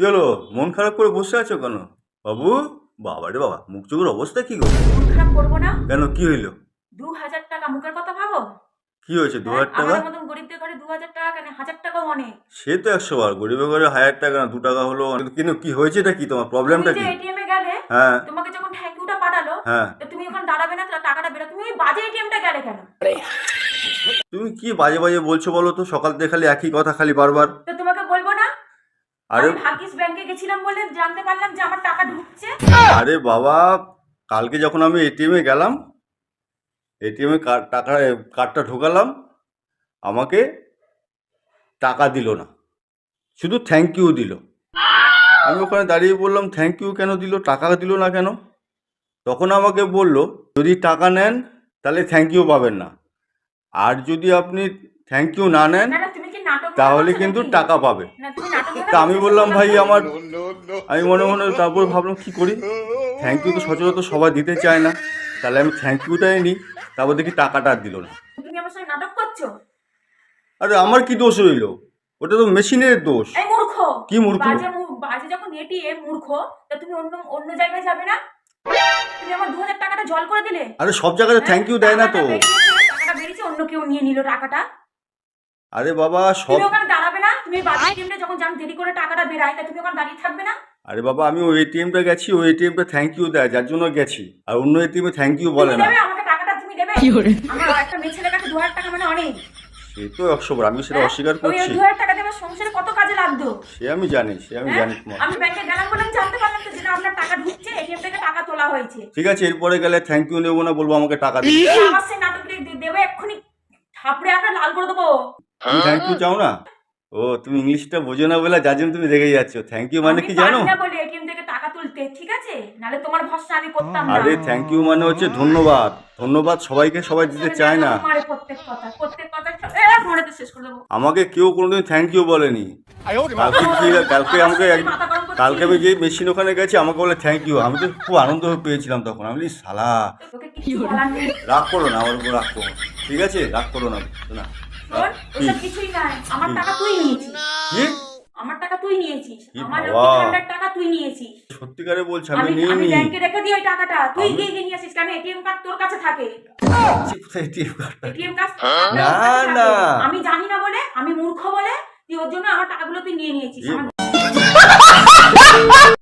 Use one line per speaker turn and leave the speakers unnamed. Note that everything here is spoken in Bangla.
কি হলো? মন খারাপ করে বসে আছো কেন? বাবু বাবা রে বাবা মুখ চোখের অবস্থা কি গো?
মন খারাপ করব না?
কেন কি হইল?
দু হাজার টাকা মুখের কথা ভাবো?
কি হয়েছে দু হাজার টাকা?
আমাদের মতন গরিবদের ঘরে দু হাজার টাকা কেন? হাজার টাকাও অনেক
সে তো একশো বার গরিবের ঘরে হাজার টাকা না দু টাকা হলো কিন্তু কি হয়েছেটা কি তোমার প্রবলেমটা
তুমি
কি?
যে এটিএম এ গেলে
হ্যাঁ।
তোমাকে যখন পাঠালো
হ্যাঁ।
তুমি ওখানে দাঁড়াবে না টাকাটা বেরো। তুমি বাজে এটিএমটা গেলে কেন?
তুমি কি বাজে বাজে বলছো বলো তো? সকাল থেকে খালি একই কথা খালি বারবার।
তো
আরে
ভাগ্যিস ব্যাংকে গেছিলাম বলে জানতে পারলাম যে আমার টাকা ঢুকছে।
আরে বাবা কালকে যখন আমি এটিএমে গেলাম এটিএমে টাকা কার্ডটা ঢোকালাম আমাকে টাকা দিল না। শুধু থ্যাংক ইউ দিল। আমি ওখানে দাঁড়িয়ে বললাম থ্যাংক ইউ কেন দিল? টাকা দিল না কেন? তখন আমাকে বলল যদি টাকা নেন তাহলে থ্যাংক ইউ পাবেন না। আর যদি আপনি থ্যাংক ইউ না নেন
কি নাটক
তাহলে কিন্তু টাকা পাবে।
না তুমি নাটক
তা আমি বললাম ভাই আমার আমি মনে মনে তারপর ভাবলাম কি করি? থ্যাংক ইউ তো সচরাচর সবাই দিতে চায় না। তাহলে আমি থ্যাংক ইউটাই নিই। তারপর দেখি টাকাটা আর দিল না।
তুমি আমার সঙ্গে নাটক করছ?
আরে আমার কি দোষ হইল ওটা তো মেশিনের দোষ।
এই মূর্খ!
কি মূর্খ?
বাজে বাজে যখন এটিএম মূর্খ তা তুমি অন্য অন্য জায়গায় যাবে না? তুমি আমার দু হাজার টাকাটা জল করে দিলে?
আরে সব জায়গাতে থ্যাংক ইউ দেয় না তো।
টাকাটা বেরিয়েছে অন্য কেউ নিয়ে নিল টাকাটা।
আরে বাবা সব
তুমি ওখানে দাঁড়াবে না? তুমি এটিএমটা যখন যান দেরি করে টাকাটা বেরায় তা তুমি ওখানে দাঁড়িয়ে থাকবে না?
আরে বাবা আমি ওই এটিএমটা গেছি ওই এটিএমটা থ্যাংক ইউ দেয় যার জন্য গেছি। আর অন্য এটিএমে থ্যাংক ইউ বলে না।
আমাকে টাকাটা তুমি দেবে? কি করে? আমার একটা মেয়ে ছেলের কাছে দু হাজার টাকা মানে অনেক।
সে তো একশো বার আমি সেটা অস্বীকার
হ্যাঁ? ওই
করছি।
টাকা দেবে সংসারে কত কাজে লাগতো?
সে আমি জানি সে আমি
হ্যাঁ?
জানি তোমার।
আমি ব্যাংকে গেলাম বলে আমি জানতে পারলাম তো যেটা আপনার টাকা ঢুকছে এটিএম থেকে টাকা তোলা হয়েছে।
ঠিক আছে এরপরে গেলে থ্যাংক ইউ নেব না বলব আমাকে টাকা দিন
আমার সে নাটক দেবে এক্ষুনি থাপড়ে আমরা লাল করে দেবো।
তুমি থ্যাংক ইউ চাও না? ও তুমি ইংলিশটা বোঝো না বলে যার জন্য তুমি রেগে যাচ্ছ। থ্যাংক ইউ মানে কি জানো?
বলে এটিএম থেকে টাকা তুলতে ঠিক আছে? নালে তোমার ভরসা আমি করতাম না।
আরে থ্যাংক ইউ মানে হচ্ছে ধন্যবাদ। ধন্যবাদ সবাইকে সবাই দিতে চায় না।
প্রত্যেক কথা প্রত্যেক কথা এ শেষ করে দেবো।
আমাকে কেউ কোনোদিন থ্যাংক ইউ বলেনি। কালকে কি কালকে আমাকে? কালকে আমি যে মেশিন ওখানে গেছি আমাকে বলে থ্যাংক ইউ আমি তো খুব আনন্দ পেয়েছিলাম তখন। আমি সালা রাগ করো না আমার উপর রাগ করো ঠিক আছে? রাগ করো না না
শোন, কিছুই নাই। আমার টাকা তুই নিয়েছিস।
কি
আমার টাকা তুই নিয়েছিস।
কি
আমার
বাবা।
লক্ষ্মী ভান্ডার টাকা তুই নিয়েছিস।
সত্যিকারে বলছি আমি
আমি ব্যাংকে রেখে দিই ওই টাকাটা। তুই
আমি-
গিয়ে গিয়ে নিয়ে আসিস। কেন? এটিএম কার্ড তোর কাছে থাকে।
কোথায় ATM কার্ডটা?
এটিএম কার্ড
না, না।
আমি জানি না বলে আমি মূর্খ বলে তুই ওর জন্য আমার টাকাগুলো তুই নিয়ে নিয়েছিস। আমার